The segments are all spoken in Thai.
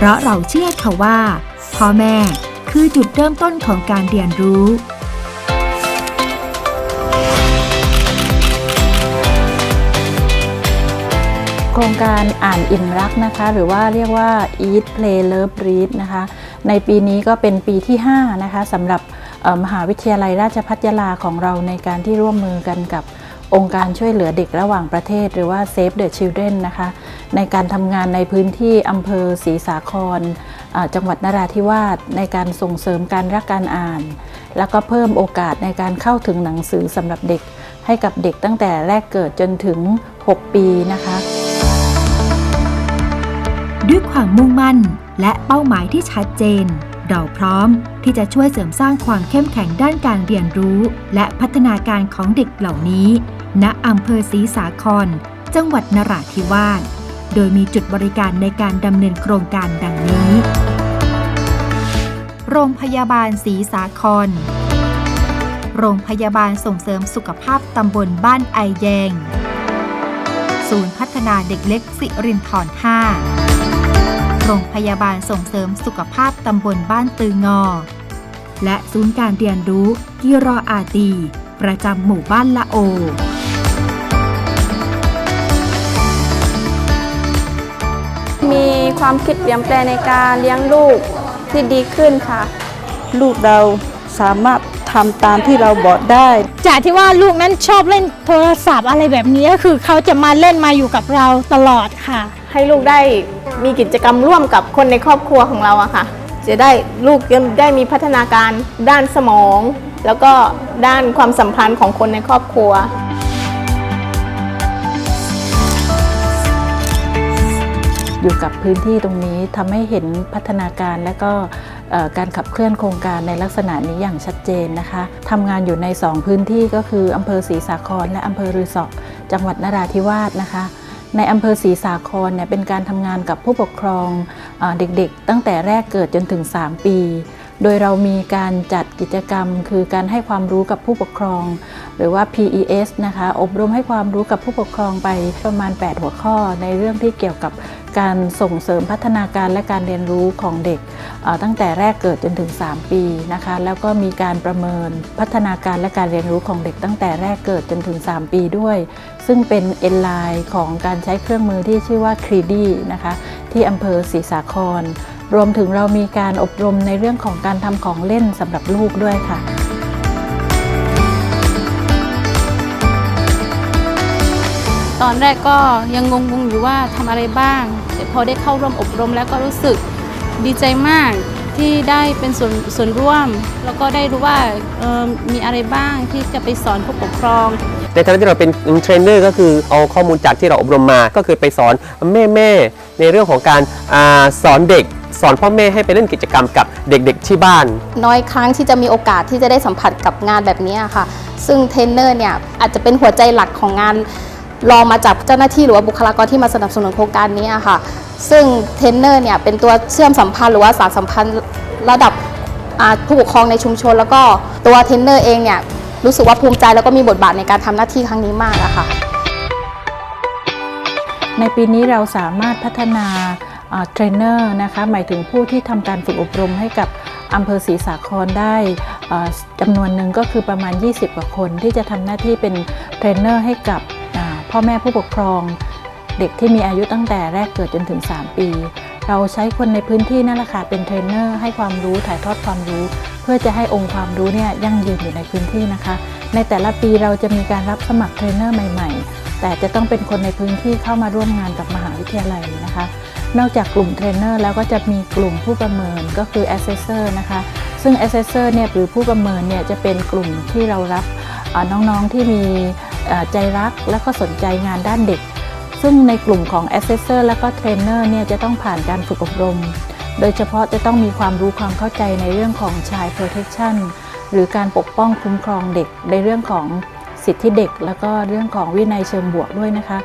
เพราะเราเชื่อค่ะว่า พ่อแม่คือจุดเริ่มต้นของการเรียนรู้ โครงการอ่านอิ่มรักนะคะ หรือว่าเรียกว่า Eat Play Love Read นะคะ ในปีนี้ก็เป็นปีที่ 5 นะคะสำหรับมหาวิทยาลัยราชภัฏยาลาของเราในการที่ร่วมมือกันกับ องค์การช่วยเหลือเด็กระหว่างประเทศ หรือว่า Save the Children นะคะ ในการทำงานในพื้นที่อำเภอศรีสาครอ่าจังหวัดนราธิวาสในการส่งเสริมการรักการอ่าน แล้วก็เพิ่มโอกาสในการเข้าถึงหนังสือสำหรับเด็ก ให้กับเด็กตั้งแต่แรกเกิดจนถึง 6 ปีนะคะ ด้วยความมุ่งมั่นและเป้าหมายที่ชัดเจนเราพร้อมที่จะช่วยเสริมสร้างความเข้มแข็งด้านการเรียนรู้ และพัฒนาการของเด็กเหล่านี้ ณอำเภอศรีสาคร จังหวัดนราธิวาส โดยมีจุดบริการในการดำเนินโครงการดังนี้ โรงพยาบาลศรีสาคร โรงพยาบาลส่งเสริมสุขภาพตำบลบ้านไอแยง ศูนย์พัฒนาเด็กเล็กสิรินธร5โรงพยาบาลส่งเสริมสุขภาพตำบลบ้านตืองอ และศูนย์การเรียนรู้กิรออาตี ประจำหมู่บ้านละโอ มีความคิดเปลี่ยนแปลงในการเลี้ยงลูกที่ดีขึ้นค่ะ ลูกเราสามารถทำตามที่เราบอกได้ จากที่ว่าลูกนั้นชอบเล่นโทรศัพท์อะไรแบบนี้ก็คือเขาจะมาเล่นมาอยู่กับเราตลอดค่ะ ให้ลูกได้มีกิจกรรมร่วมกับคนในครอบครัวของเราอะค่ะ จะได้ลูกจะได้มีพัฒนาการด้านสมอง แล้วก็ด้านความสัมพันธ์ของคนในครอบครัว อยู่กับพื้นที่ตรงนี้ทำให้เห็นพัฒนาการและก็การขับเคลื่อนโครงการในลักษณะนี้อย่างชัดเจนนะคะทำงานอยู่ใน 2 พื้นที่ก็คืออำเภอศรีสาครและอำเภอรือสอจังหวัดนราธิวาสนะคะ ในอำเภอศรีสาครเนี่ยเป็นการทำงานกับผู้ปกครอง เด็กๆ ตั้งแต่แรกเกิดจนถึง 3 ปี โดยเรามีการจัดกิจกรรม คือการให้ความรู้กับผู้ปกครอง หรือว่า PES นะคะ อบรมให้ความรู้กับผู้ปกครองไปประมาณ 8 หัวข้อ ในเรื่องที่เกี่ยวกับการส่งเสริมพัฒนาการและการเรียนรู้ของเด็ก ตั้งแต่แรกเกิดจนถึง 3 ปีนะคะ แล้วก็มีการประเมินพัฒนาการและการเรียนรู้ของเด็ก ตั้งแต่แรกเกิดจนถึง 3 ปีด้วย ซึ่งเป็นเอ็นไลน์ของการใช้เครื่องมือที่ชื่อว่า c r e d i นะคะที่อำเภอศรีสาคร รวมถึงเรามีการอบรมในเรื่องของการทำของเล่นสำหรับลูกด้วยค่ะตอนแรกก็ยังงงๆอยู่ว่าทำอะไรบ้าง แต่พอได้เข้าร่วมอบรมแล้วก็รู้สึกดีใจมากที่ได้เป็นส่วนส่วนร่วม แล้วก็ได้รู้ว่าออมีอะไรบ้างที่จะไปสอนผู้ปกครอง ในฐานะที่เราเป็นเทรนเนอร์ก็คือเอาข้อมูลจากที่เราอบรมมา ก็คือไปสอนแม่แม่ๆในเรื่องของการอสอนเด็ก สอนพ่อแม่ให้ไปเล่นกิจกรรมกับเด็กๆที่บ้าน น้อยครั้งที่จะมีโอกาสที่จะได้สัมผัสกับงานแบบนี้ค่ะ ซึ่งเทรนเนอร์เนี่ยอาจจะเป็นหัวใจหลักของงานรองมาจากเจ้าหน้าที่หรือว่าบุคลากรที่มาสนับสนุนโครงการนี้ค่ะ ซึ่งเทรนเนอร์เนี่ยเป็นตัวเชื่อมสัมพันธ์หรือว่าสารสัมพันธ์ระดับผู้ปกครองในชุมชน แล้วก็ตัวเทรนเนอร์เองเนี่ยรู้สึกว่าภูมิใจแล้วก็มีบทบาทในการทำหน้าที่ครั้งนี้มากอะค่ะในปีนี้เราสามารถพัฒนา เทรนเนอร์นะคะหมายถึงผู้ที่ทำการฝึกอบรมให้กับอำเภอศรีสาครได้จำนวนหนึ่งก็คือประมาณ 20 กว่าคน ที่จะทำหน้าที่เป็นเทรนเนอร์ให้กับพ่อแม่ผู้ปกครอง เด็กที่มีอายุตั้งแต่แรกเกิดจนถึง 3 ปี เราใช้คนในพื้นที่นั่นแหละค่ะเป็นเทรนเนอร์ให้ความรู้ถ่ายทอดความรู้ เพื่อจะให้องค์ความรู้เนี่ยยั่งยืนอยู่ในพื้นที่นะคะ ในแต่ละปีเราจะมีการรับสมัครเทรนเนอร์ใหม่ ๆ แต่จะต้องเป็นคนในพื้นที่เข้ามาร่วมงานกับมหาวิทยาลัยนะคะ นอกจากกลุ่มเทรนเนอร์แล้วก็จะมีกลุ่มผู้ประเมินก็คือ assessor นะคะ ซึ่ง assessor เนี่ยหรือผู้ประเมินเนี่ยจะเป็นกลุ่มที่เรารับน้องๆที่มีใจรักและก็สนใจงานด้านเด็ก ซึ่งในกลุ่มของ assessor และก็เทรนเนอร์เนี่ยจะต้องผ่านการฝึกอบรม โดยเฉพาะจะต้องมีความรู้ความเข้าใจในเรื่องของ child protection หรือการปกป้องคุ้มครองเด็กในเรื่องของ สิทธิเด็ก แล้วก็เรื่องของวินัยเชิงบวกด้วยนะคะ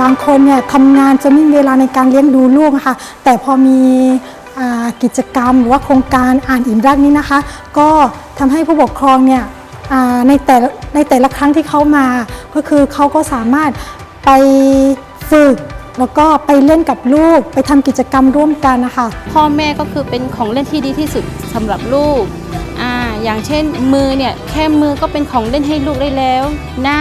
บางคนเนี่ยทำงานจะไม่มีเวลาในการเลี้ยงดูลูกนะคะแต่พอมีอ่ากิจกรรมหรือว่าโครงการอ่านอิ่มรักนี้นะคะ ก็ทำให้ผู้ปกครองเนี่ยอ่าในแต่ละในแต่ละครั้งที่เขามา ก็คือเขาก็สามารถไปฝึกแล้วก็ไปเล่นกับลูกไปทำกิจกรรมร่วมกันนะคะพ่อแม่ก็คือเป็นของเล่นที่ดีที่สุดสำหรับลูก อย่างเช่น มือเนี่ยแค่มือก็เป็นของเล่นให้ลูกได้แล้ว หน้า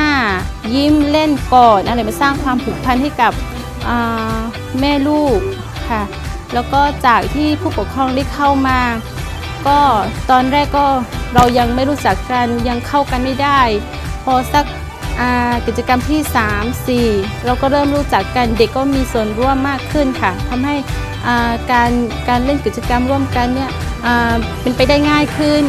ยิ้มเล่นกอดอะไรมาสร้างความผูกพันให้กับแม่ลูกค่ะ แล้วก็จากที่ผู้ปกครองได้เข้ามา ก็ตอนแรกก็เรายังไม่รู้จักกันยังเข้ากันไม่ได้ พอสักกิจกรรมที่ 3 4 เราก็เริ่มรู้จักกันเด็กก็มีส่วนร่วมมากขึ้นค่ะทำให้การการเล่นกิจกรรมร่วมกันเนี่ยเป็นไปได้ง่ายขึ้น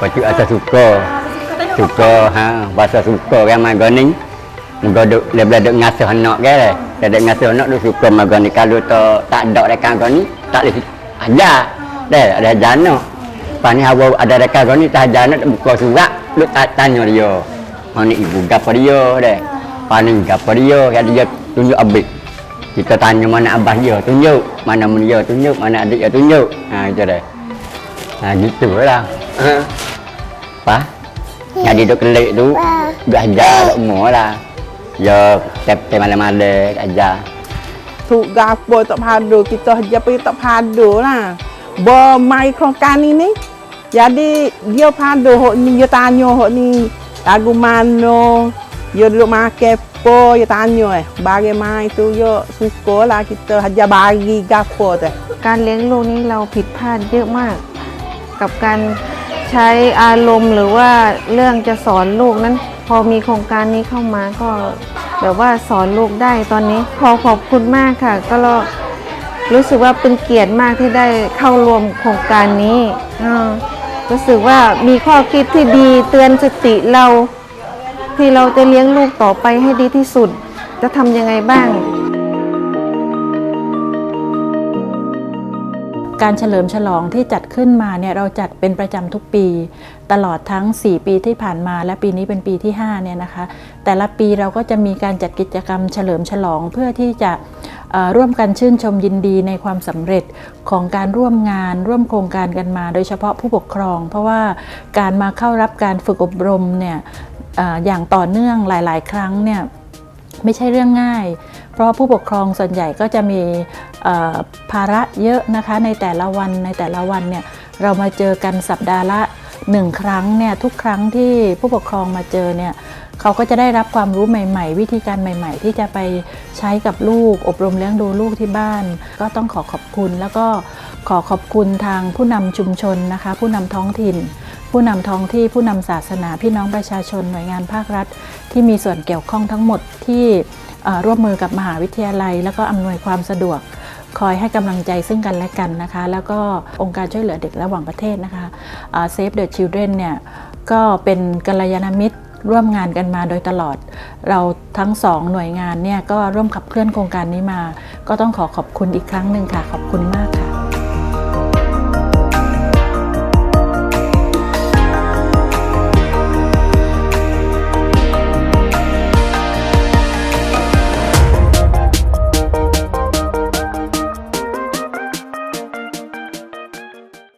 Pacu atas suka. Suka ha bahasa suka kan maga ni. Moga duk lebih duk ngasuh anak ke le. Dia duk ngasuh anak duk suka maga ni kalau tak tak ada rekan kau ni tak boleh ajar. Dah ada ajar anak. Lepas ni hawa ada rekan kau ni tak ajar anak buka surat duk tak tanya dia. Mana ibu gapo dia dah. Lepas ni gapo dia kan dia tunjuk abik. Kita tanya mana abah dia tunjuk, mana mun dia tunjuk, mana adik dia tunjuk. Ha itu dah. Ha gitu lah. Ha. Apa? Yang duduk kelik tu Duk ajar duk umur lah Ya Tep-tep malam-malam ajar ถูกกาโปตพาดูกิตจะไปตพาดูนะบอไม่โครงการนี้นี่ยาดีเดียวพาดูหนี่ยตาโยหนี่ตากุมานโนยลูมาเก็บโปยตาโยบาเกมา itu yo suko lah kita haja bagi gapo teh การเลี้ยงลูกนี้เราผิดพลาดเยอะมาก กับการ ใช้อารมณ์หรือว่าเรื่องจะสอนลูกนั้น พอมีโครงการนี้เข้ามาก็แบบว่าสอนลูกได้ตอนนี้ขอขอบคุณมากค่ะ ก็รู้สึกว่าเป็นเกียรติมากที่ได้เข้าร่วมโครงการนี้รู้สึกว่ามีข้อคิดที่ดีเตือนสติเราที่เราจะเลี้ยงลูกต่อไปให้ดีที่สุด จะทำยังไงบ้าง การเฉลิมฉลองที่จัดขึ้นมาเนี่ยเราจัดเป็นประจำทุกปี ตลอดทั้ง 4 ปีที่ผ่านมา และปีนี้เป็นปีที่5เนี่ยนะคะ แต่ละปีเราก็จะมีการจัดกิจกรรมเฉลิมฉลองเพื่อที่จะร่วมกันชื่นชมยินดีในความสำเร็จของการร่วมงาน ร่วมโครงการกันมา โดยเฉพาะผู้ปกครอง เพราะว่าการมาเข้ารับการฝึกอบรมเนี่ยเอ่ออย่างต่อเนื่องหลาย ๆ ครั้งเนี่ย ไม่ใช่เรื่องง่าย เพราะผู้ปกครองส่วนใหญ่ก็จะมีภาระเยอะนะคะในแต่ละวันในแต่ละวันเนี่ยเรามาเจอกันสัปดาห์ละหนึ่งครั้งเนี่ยทุกครั้งที่ผู้ปกครองมาเจอเนี่ยเขาก็จะได้รับความรู้ใหม่ ๆ วิธีการใหม่ ๆ ที่จะไปใช้กับลูก อบรมเลี้ยงดูลูกที่บ้าน ก็ต้องขอขอบคุณ แล้วก็ขอขอบคุณทางผู้นำชุมชนนะคะ ผู้นำท้องถิ่น ผู้นำท้องที่ผู้นำศาสนาพี่น้องประชาชนหน่วยงานภาครัฐ ที่มีส่วนเกี่ยวข้องทั้งหมดที่ร่วมมือกับมหาวิทยาลัย แล้วก็อำนวยความสะดวก คอยให้กำลังใจซึ่งกันและกันนะคะ แล้วก็องค์การช่วยเหลือเด็กระหว่างประเทศนะคะเอ่อ Save the Children เนี่ยก็เป็นกัลยาณมิตรร่วมงานกันมาโดยตลอด เราทั้งสองหน่วยงานเนี่ยก็ร่วมขับเคลื่อนโครงการนี้มา ก็ต้องขอขอบคุณอีกครั้งหนึ่งค่ะ ขอบคุณมากค่ะ